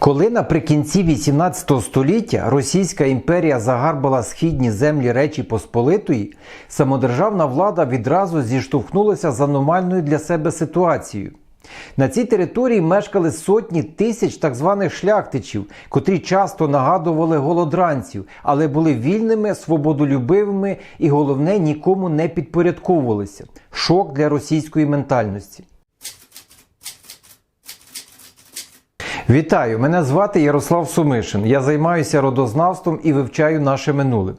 Коли наприкінці 18 століття Російська імперія загарбала східні землі Речі Посполитої, самодержавна влада відразу зіштовхнулася з аномальною для себе ситуацією. На цій території мешкали сотні тисяч так званих шляхтичів, котрі часто нагадували голодранців, але були вільними, свободолюбивими і головне нікому не підпорядковувалися. Шок для російської ментальності. Вітаю! Мене звати Ярослав Сумишин. Я займаюся родознавством і вивчаю наше минуле.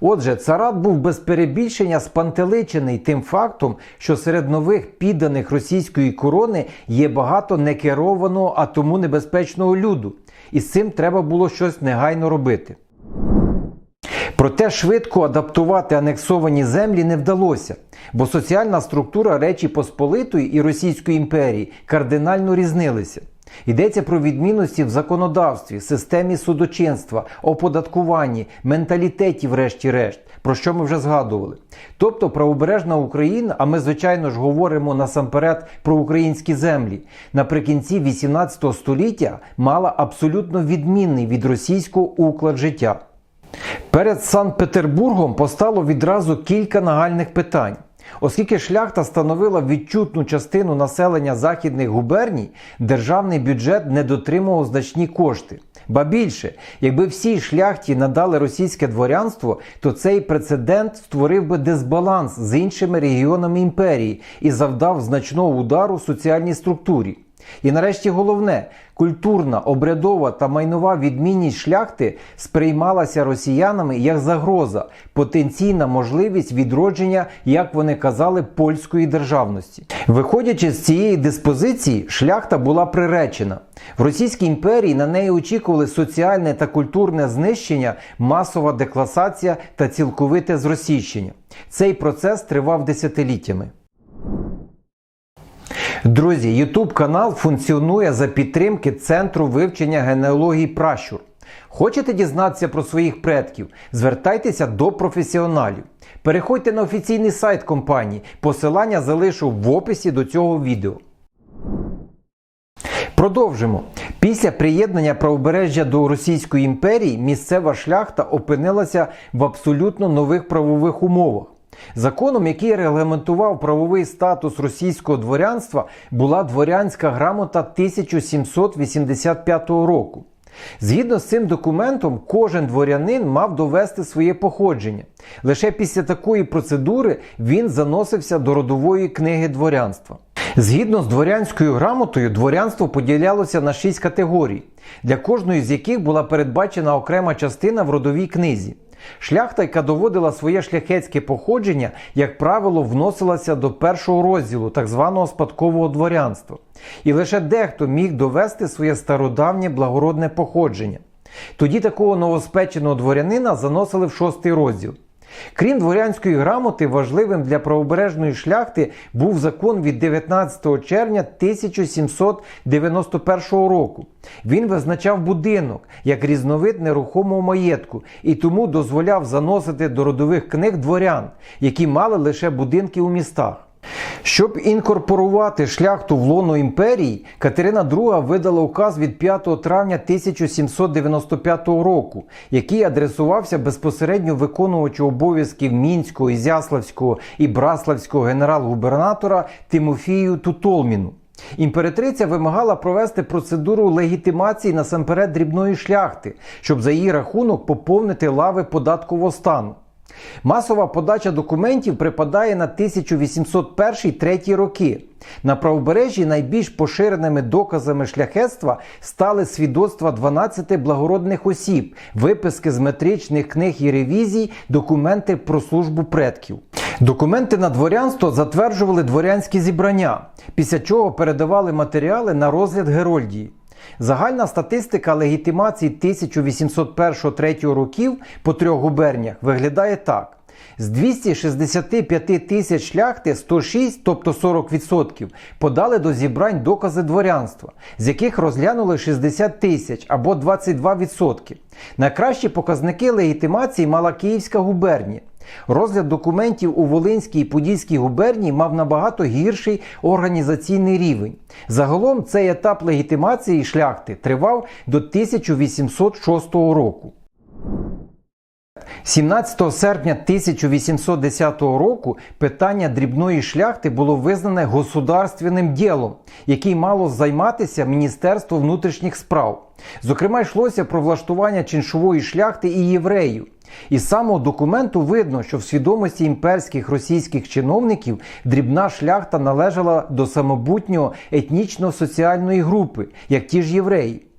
Отже, царат був без перебільшення спантеличений тим фактом, що серед нових підданих російської корони є багато некерованого, а тому небезпечного люду. І з цим треба було щось негайно робити. Проте швидко адаптувати анексовані землі не вдалося, бо соціальна структура Речі Посполитої і Російської імперії кардинально різнилися. Йдеться про відмінності в законодавстві, системі судочинства, оподаткуванні, менталітеті, врешті-решт, про що ми вже згадували. Тобто правобережна Україна, а ми, звичайно ж, говоримо насамперед про українські землі, наприкінці 18 століття мала абсолютно відмінний від російського уклад життя. Перед Санкт-Петербургом постало відразу кілька нагальних питань. Оскільки шляхта становила відчутну частину населення західних губерній, державний бюджет не дотримував значні кошти. Ба більше, якби всій шляхті надали російське дворянство, то цей прецедент створив би дисбаланс з іншими регіонами імперії і завдав значного удару соціальній структурі. І нарешті головне, культурна, обрядова та майнова відмінність шляхти сприймалася росіянами як загроза, потенційна можливість відродження, як вони казали, польської державності. Виходячи з цієї диспозиції, шляхта була приречена. В Російській імперії на неї очікували соціальне та культурне знищення, масова декласація та цілковите зросійщення. Цей процес тривав десятиліттями. Друзі, YouTube канал функціонує за підтримки Центру вивчення генеалогії пращур. Хочете дізнатися про своїх предків? Звертайтеся до професіоналів. Переходьте на офіційний сайт компанії. Посилання залишу в описі до цього відео. Продовжимо. Після приєднання правобережжя до Російської імперії місцева шляхта опинилася в абсолютно нових правових умовах. Законом, який регламентував правовий статус російського дворянства, була дворянська грамота 1785 року. Згідно з цим документом, кожен дворянин мав довести своє походження. Лише після такої процедури він заносився до родової книги дворянства. Згідно з дворянською грамотою, дворянство поділялося на шість категорій, для кожної з яких була передбачена окрема частина в родовій книзі. Шляхта, яка доводила своє шляхетське походження, як правило, вносилася до першого розділу так званого спадкового дворянства. І лише дехто міг довести своє стародавнє благородне походження. Тоді такого новоспеченого дворянина заносили в шостий розділ. Крім дворянської грамоти, важливим для правобережної шляхти був закон від 19 червня 1791 року. Він визначав будинок як різновид нерухомого маєтку і тому дозволяв заносити до родових книг дворян, які мали лише будинки у містах. Щоб інкорпорувати шляхту в лоно імперії, Катерина II видала указ від 5 травня 1795 року, який адресувався безпосередньо виконувачу обов'язків мінського, ізяславського і браславського генерал-губернатора Тимофію Тутолміну. Імператриця вимагала провести процедуру легітимації насамперед дрібної шляхти, щоб за її рахунок поповнити лави податкового стану. Масова подача документів припадає на 1801-3 роки. На правобережжі найбільш поширеними доказами шляхетства стали свідоцтва 12 благородних осіб, виписки з метричних книг і ревізій, документи про службу предків. Документи на дворянство затверджували дворянські зібрання, після чого передавали матеріали на розгляд Герольдії. Загальна статистика легітимації 1801-3 років по трьох губерніях виглядає так. З 265 тисяч шляхти 106, тобто 40%, подали до зібрань докази дворянства, з яких розглянули 60 тисяч або 22%. Найкращі показники легітимації мала Київська губернія. Розгляд документів у Волинській і Подільській губернії мав набагато гірший організаційний рівень. Загалом цей етап легітимації шляхти тривав до 1806 року. 17 серпня 1810 року питання дрібної шляхти було визнане государственним ділом, яким мало займатися Міністерство внутрішніх справ. Зокрема, йшлося про влаштування чиншової шляхти і євреїв. Із самого документу видно, що в свідомості імперських російських чиновників дрібна шляхта належала до самобутнього етнічно-соціальної групи, як ті ж євреї.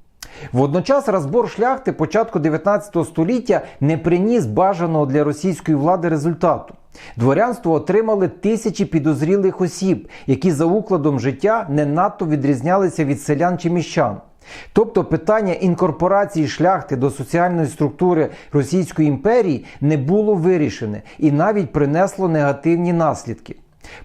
Водночас розбор шляхти початку 19 століття не приніс бажаного для російської влади результату. Дворянство отримали тисячі підозрілих осіб, які за укладом життя не надто відрізнялися від селян чи міщан. Тобто питання інкорпорації шляхти до соціальної структури Російської імперії не було вирішене і навіть принесло негативні наслідки.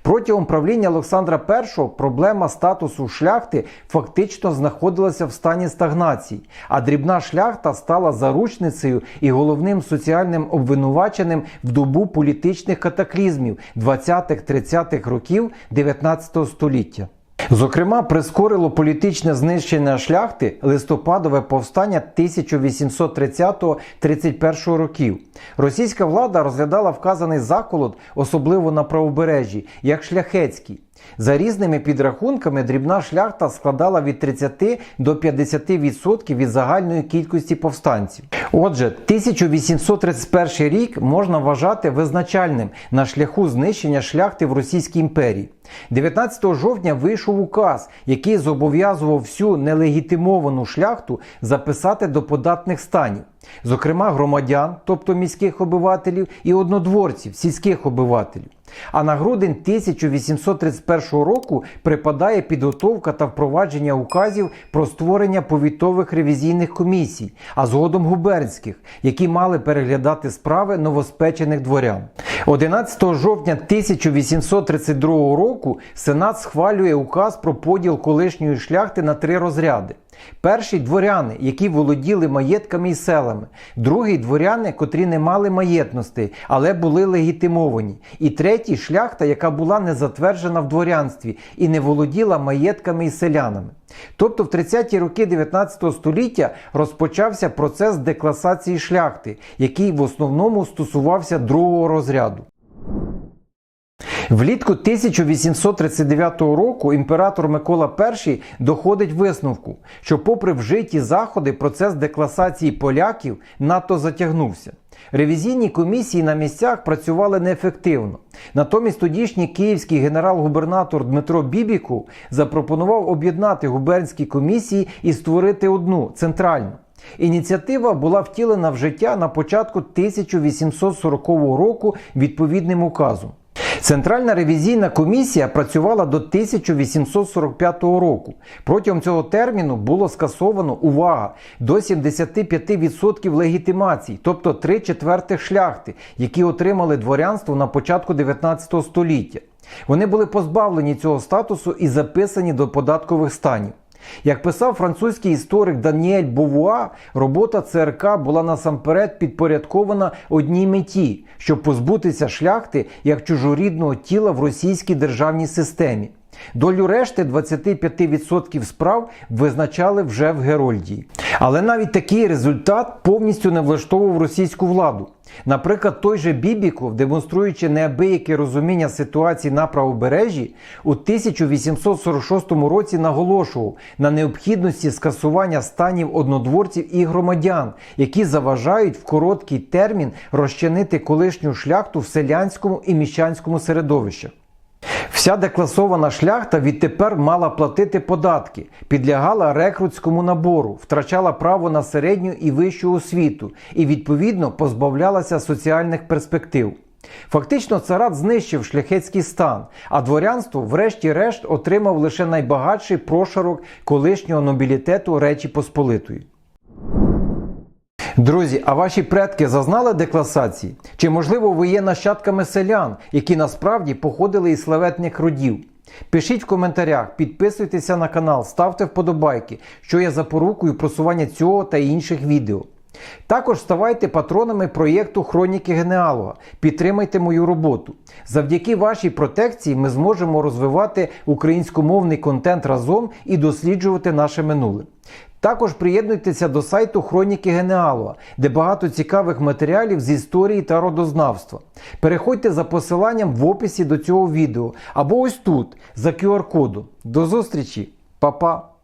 Протягом правління Олександра І проблема статусу шляхти фактично знаходилася в стані стагнації, а дрібна шляхта стала заручницею і головним соціальним обвинуваченим в добу політичних катаклізмів 20-30-х років 19 століття. Зокрема, прискорило політичне знищення шляхти листопадове повстання 1830-31 років. Російська влада розглядала вказаний заколот, особливо на правобережжі, як шляхетський. За різними підрахунками, дрібна шляхта складала від 30 до 50% від загальної кількості повстанців. Отже, 1831 рік можна вважати визначальним на шляху знищення шляхти в Російській імперії. 19 жовтня вийшов указ, який зобов'язував всю нелегітимовану шляхту записати до податних станів, зокрема громадян, тобто міських обивателів, і однодворців, сільських обивателів. А на грудень 1831 року припадає підготовка та впровадження указів про створення повітових ревізійних комісій, а згодом губернських, які мали переглядати справи новоспечених дворян. 11 жовтня 1832 року Сенат схвалює указ про поділ колишньої шляхти на три розряди. Перший дворяни, які володіли маєтками і селами, другий дворяни, котрі не мали маєтностей, але були легітимовані, і третій шляхта, яка була не затверджена в дворянстві і не володіла маєтками і селянами. Тобто в 30-ті роки 19 століття розпочався процес декласації шляхти, який в основному стосувався другого розряду. Влітку 1839 року імператор Микола І доходить висновку, що, попри вжиті заходи, процес декласації поляків надто затягнувся. Ревізійні комісії на місцях працювали неефективно. Натомість тодішній київський генерал-губернатор Дмитро Бібіков запропонував об'єднати губернські комісії і створити одну центральну. Ініціатива була втілена в життя на початку 1840 року відповідним указом. Центральна ревізійна комісія працювала до 1845 року. Протягом цього терміну було скасовано увага до 75% легітимацій, тобто 3 четвертих шляхти, які отримали дворянство на початку 19 століття. Вони були позбавлені цього статусу і записані до податкових станів. Як писав французький історик Даніель Бовуа, робота ЦРК була насамперед підпорядкована одній меті, щоб позбутися шляхти як чужорідного тіла в російській державній системі. Долю решти 25% справ визначали вже в Герольдії. Але навіть такий результат повністю не влаштовував російську владу. Наприклад, той же Бібіков, демонструючи неабияке розуміння ситуації на правобережжі, у 1846 році наголошував на необхідності скасування станів однодворців і громадян, які заважають в короткий термін розчинити колишню шляхту в селянському і міщанському середовищах. Вся декласована шляхта відтепер мала платити податки, підлягала рекрутському набору, втрачала право на середню і вищу освіту і, відповідно, позбавлялася соціальних перспектив. Фактично, царат знищив шляхетський стан, а дворянство, врешті-решт, отримав лише найбагатший прошарок колишнього нобілітету Речі Посполитої. Друзі, а ваші предки зазнали декласації? Чи можливо ви є нащадками селян, які насправді походили із славетних родів? Пишіть в коментарях, підписуйтеся на канал, ставте вподобайки, що є запорукою просування цього та інших відео. Також ставайте патронами проєкту Хроніки Генеалога. Підтримайте мою роботу. Завдяки вашій протекції ми зможемо розвивати українськомовний контент разом і досліджувати наше минуле. Також приєднуйтеся до сайту Хроніки Генеалога, де багато цікавих матеріалів з історії та родознавства. Переходьте за посиланням в описі до цього відео або ось тут за QR-кодом. До зустрічі, Па-па!